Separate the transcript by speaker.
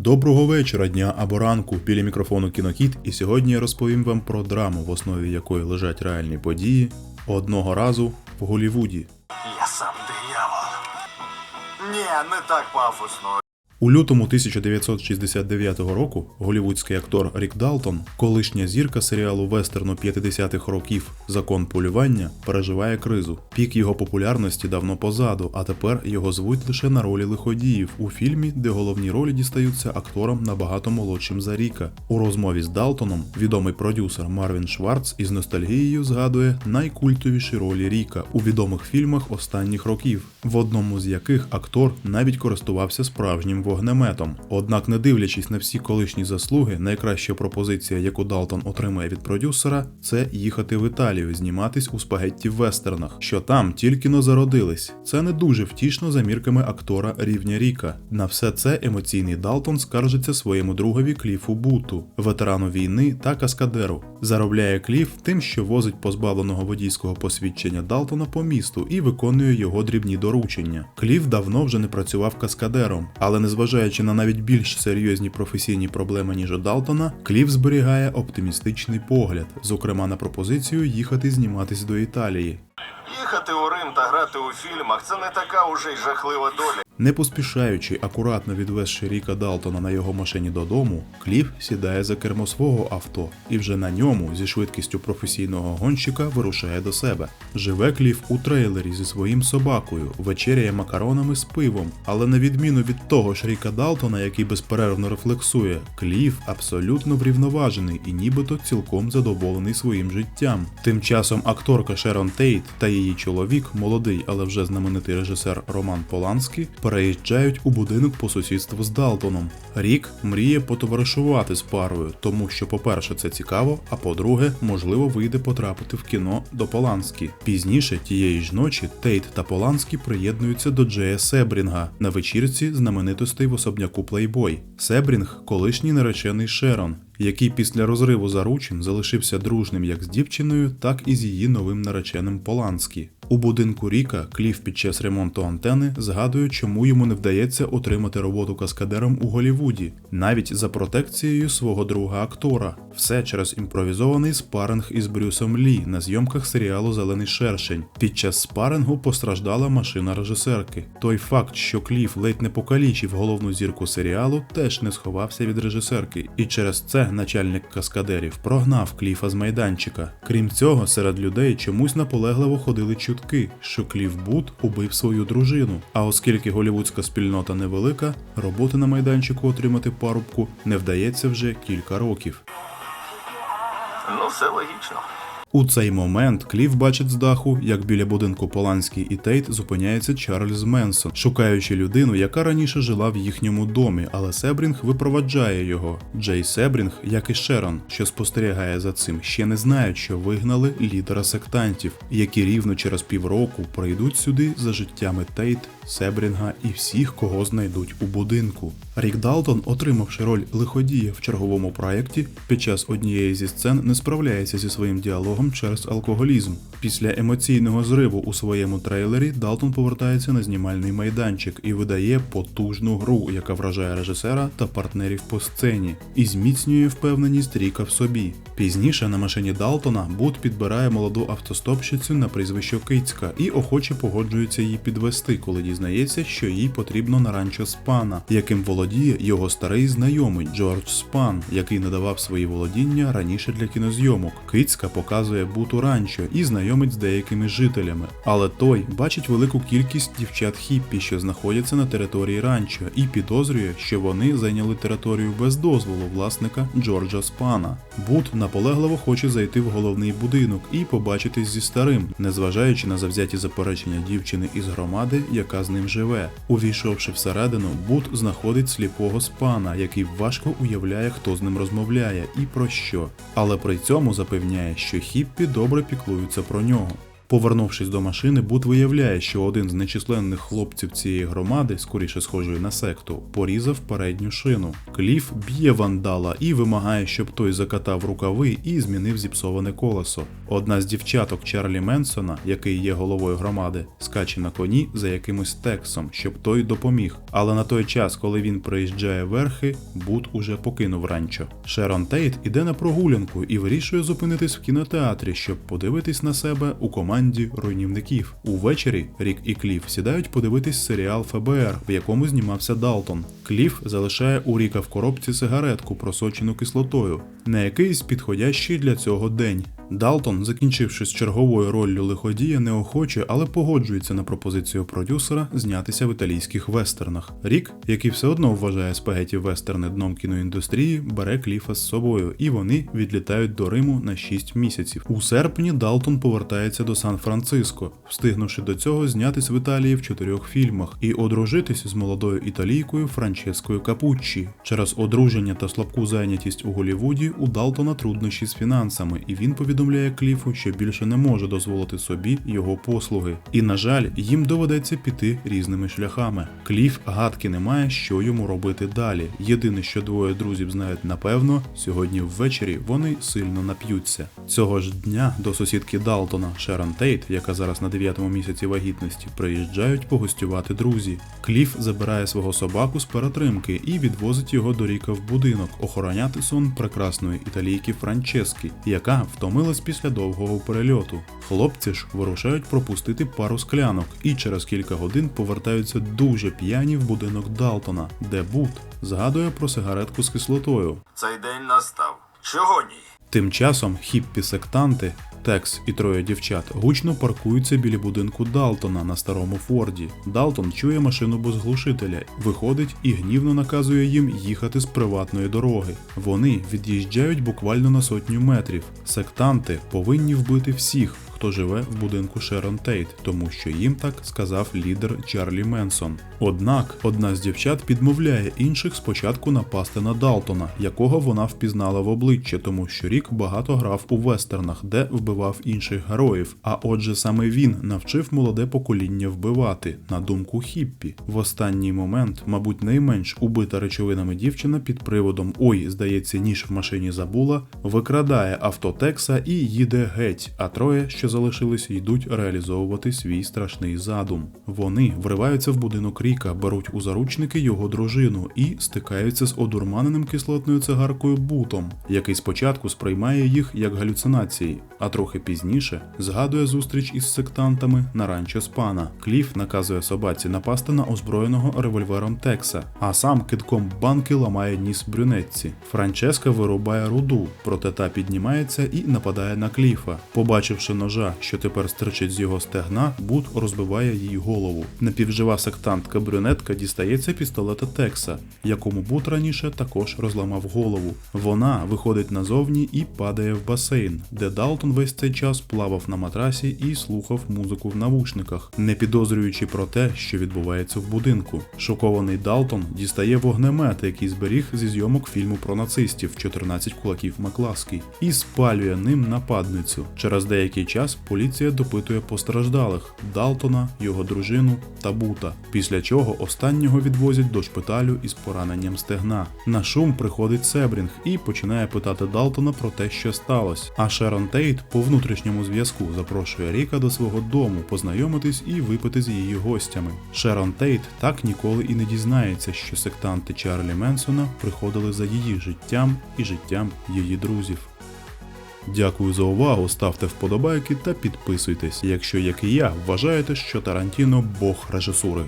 Speaker 1: Доброго вечора, дня або ранку біля мікрофону Кінокіт, і сьогодні я розповім вам про драму, в основі якої лежать реальні події одного разу в Голівуді.
Speaker 2: Я сам диявол. Ні, не так пафосно.
Speaker 1: У лютому 1969 року голівудський актор Рік Далтон, колишня зірка серіалу вестерну 50-х років Закон полювання, переживає кризу. Пік його популярності давно позаду, а тепер його звуть лише на ролі лиходіїв у фільмі, де головні ролі дістаються акторам набагато молодшим за Ріка. У розмові з Далтоном відомий продюсер Марвін Шварц із ностальгією згадує найкультовіші ролі Ріка у відомих фільмах останніх років, в одному з яких актор навіть користувався справжнім вогнеметом. Однак, не дивлячись на всі колишні заслуги, найкраща пропозиція, яку Далтон отримує від продюсера, це їхати в Італію, зніматись у спагетті вестернах, що там тільки но зародились. Це не дуже втішно за мірками актора рівня Ріка. На все це емоційний Далтон скаржиться своєму другові Кліфу Буту, ветерану війни та каскадеру. Заробляє Кліф тим, що возить позбавленого водійського посвідчення Далтона по місту і виконує його дрібні доручення. Кліф давно вже не працював каскадером, але незважаючи на навіть більш серйозні професійні проблеми ніж у Далтона, Кліф зберігає оптимістичний погляд, зокрема на пропозицію їхати зніматись до Італії.
Speaker 2: Їхати у Рим та грати у фільмах це не така уже й жахлива доля.
Speaker 1: Не поспішаючи, акуратно відвезши Ріка Далтона на його машині додому, Кліф сідає за кермо свого авто і вже на ньому зі швидкістю професійного гонщика вирушає до себе. Живе Кліф у трейлері зі своїм собакою, вечеряє макаронами з пивом, але на відміну від того ж Ріка Далтона, який безперервно рефлексує, Кліф абсолютно врівноважений і нібито цілком задоволений своїм життям. Тим часом акторка Шерон Тейт та її чоловік, молодий, але вже знаменитий режисер Роман Поланський, переїжджають у будинок по сусідству з Далтоном. Рік мріє потоваришувати з парою, тому що, по-перше, це цікаво, а по-друге, можливо, вийде потрапити в кіно до Поланські. Пізніше тієї ж ночі Тейт та Поланські приєднуються до Джея Себрінга на вечірці знаменитостей в особняку Плейбой. Себрінг колишній наречений Шерон, який після розриву заручин залишився дружним як з дівчиною, так і з її новим нареченим Поланські. У будинку Ріка Кліф під час ремонту антени згадує, чому йому не вдається отримати роботу каскадером у Голівуді, навіть за протекцією свого друга актора. Все через імпровізований спаринг із Брюсом Лі на зйомках серіалу Зелений шершень. Під час спарингу постраждала машина режисерки. Той факт, що Кліф ледь не покалічив головну зірку серіалу, теж не сховався від режисерки, і через це начальник каскадерів прогнав Кліфа з майданчика. Крім цього, серед людей чомусь наполегливо ходили чутки, що Клів Бут убив свою дружину. А оскільки голівудська спільнота невелика, роботи на майданчику отримати парубку не вдається вже кілька років.
Speaker 2: Ну, все логічно.
Speaker 1: У цей момент Кліф бачить з даху, як біля будинку Поланський і Тейт зупиняється Чарльз Менсон, шукаючи людину, яка раніше жила в їхньому домі, але Себрінг випроваджає його. Джей Себрінг, як і Шерон, що спостерігає за цим, ще не знають, що вигнали лідера сектантів, які рівно через півроку прийдуть сюди за життями Тейт, Себрінга і всіх, кого знайдуть у будинку. Рік Далтон, отримавши роль лиходія в черговому проєкті, під час однієї зі сцен не справляється зі своїм діалогом через алкоголізм. Після емоційного зриву у своєму трейлері Далтон повертається на знімальний майданчик і видає потужну гру, яка вражає режисера та партнерів по сцені, і зміцнює впевненість Ріка в собі. Пізніше на машині Далтона Бут підбирає молоду автостопщицю на прізвище Кицька і охоче погоджується її підвести, коли дізнається, що їй потрібно на ранчо Спана, яким володіє його старий знайомий Джордж Спан, який надавав свої володіння раніше для кінозйомок. Кицька показує Буту ранчо і знайомить з деякими жителями, але той бачить велику кількість дівчат хіппі, що знаходяться на території ранчо, і підозрює, що вони зайняли територію без дозволу власника Джорджа Спана. Бут наполегливо хоче зайти в головний будинок і побачитись зі старим, незважаючи на завзяті заперечення дівчини із громади, яка з ним живе. Увійшовши всередину, Бут знаходить сліпого спана, який важко уявляє, хто з ним розмовляє і про що. Але при цьому запевняє, що хіппі добре піклуються про нього. Повернувшись до машини, Бут виявляє, що один з нечисленних хлопців цієї громади, скоріше схожої на секту, порізав передню шину. Кліф б'є вандала і вимагає, щоб той закатав рукави і змінив зіпсоване колесо. Одна з дівчаток Чарлі Менсона, який є головою громади, скаче на коні за якимось тексом, щоб той допоміг. Але на той час, коли він приїжджає верхи, Бут уже покинув ранчо. Шерон Тейт іде на прогулянку і вирішує зупинитись в кінотеатрі, щоб подивитись на себе у команді руйнівників. Увечері Рік і Кліф сідають подивитись серіал ФБР, в якому знімався Далтон. Кліф залишає у Ріка в коробці сигаретку, просочену кислотою, на якийсь підходящий для цього день. Далтон, закінчивши з черговою роллю лиходія, неохоче, але погоджується на пропозицію продюсера знятися в італійських вестернах. Рік, який все одно вважає спагеті вестерни дном кіноіндустрії, бере Кліфа з собою, і вони відлітають до Риму на 6 місяців. У серпні Далтон повертається до Сан-Франциско, встигнувши до цього знятись в Італії в чотирьох фільмах і одружитись з молодою італійкою Франческою Капуччі. Через одруження та слабку зайнятість у Голлівуді у Далтона труднощі з фінансами, і він повідомляє Кліфу, що більше не може дозволити собі його послуги. І на жаль, їм доведеться піти різними шляхами. Кліф гадки не має, що йому робити далі. Єдине, що двоє друзів знають напевно, сьогодні ввечері вони сильно нап'ються. Цього ж дня до сусідки Далтона Шерон Тейт, яка зараз на 9-му місяці вагітності, приїжджають погостювати друзі. Кліф забирає свого собаку з перетримки і відвозить його до Ріка в будинок охороняти сон прекрасної італійки Франчески, яка втомилась після довгого перельоту. Хлопці ж вирушають пропустити пару склянок і через кілька годин повертаються дуже п'яні в будинок Далтона, де Бут згадує про сигаретку з кислотою.
Speaker 2: Цей день настав. Чого ні?
Speaker 1: Тим часом хіппі-сектанти, Текс і троє дівчат гучно паркуються біля будинку Далтона на старому Форді. Далтон чує машину без глушителя, виходить і гнівно наказує їм їхати з приватної дороги. Вони від'їжджають буквально на сотню метрів. Сектанти повинні вбити всіх, хто живе в будинку Шерон Тейт, тому що їм так сказав лідер Чарлі Менсон. Однак одна з дівчат підмовляє інших спочатку напасти на Далтона, якого вона впізнала в обличчя, тому що рік багато грав у вестернах, де вбивав інших героїв. А отже, саме він навчив молоде покоління вбивати, на думку Хіппі. В останній момент, мабуть, найменш убита речовинами дівчина під приводом Ой, здається, ніж в машині забула, викрадає авто Текса і їде геть, а троє, що залишились, йдуть реалізовувати свій страшний задум. Вони вриваються в будинок Ріка, беруть у заручники його дружину і стикаються з одурманеним кислотною цигаркою Бутом, який спочатку сприймає їх як галюцинації, а трохи пізніше згадує зустріч із сектантами на ранчо Спана. Кліф наказує собаці напасти на озброєного револьвером Текса, а сам кидком банки ламає ніс брюнетці. Франческа вирубає руду, проте та піднімається і нападає на Кліфа. Побачивши ножа, що тепер стирчить з його стегна, Бут розбиває їй голову. Напівжива сектантка брюнетка дістається пістолета Текса, якому Бут раніше також розламав голову. Вона виходить назовні і падає в басейн, де Далтон весь цей час плавав на матрасі і слухав музику в навушниках, не підозрюючи про те, що відбувається в будинку. Шокований Далтон дістає вогнемет, який зберіг зі зйомок фільму про нацистів 14 кулаків Макласки, і спалює ним нападницю. Через деякий час поліція допитує постраждалих Далтона, його дружину та Бута. Після чого останнього відвозять до шпиталю із пораненням стегна. На шум приходить Себрінг і починає питати Далтона про те, що сталося. А Шерон Тейт по внутрішньому зв'язку запрошує Ріка до свого дому познайомитись і випити з її гостями. Шерон Тейт так ніколи і не дізнається, що сектанти Чарлі Менсона приходили за її життям і життям її друзів. Дякую за увагу, ставте вподобайки та підписуйтесь, якщо, як і я, вважаєте, що Тарантіно Бог режисури.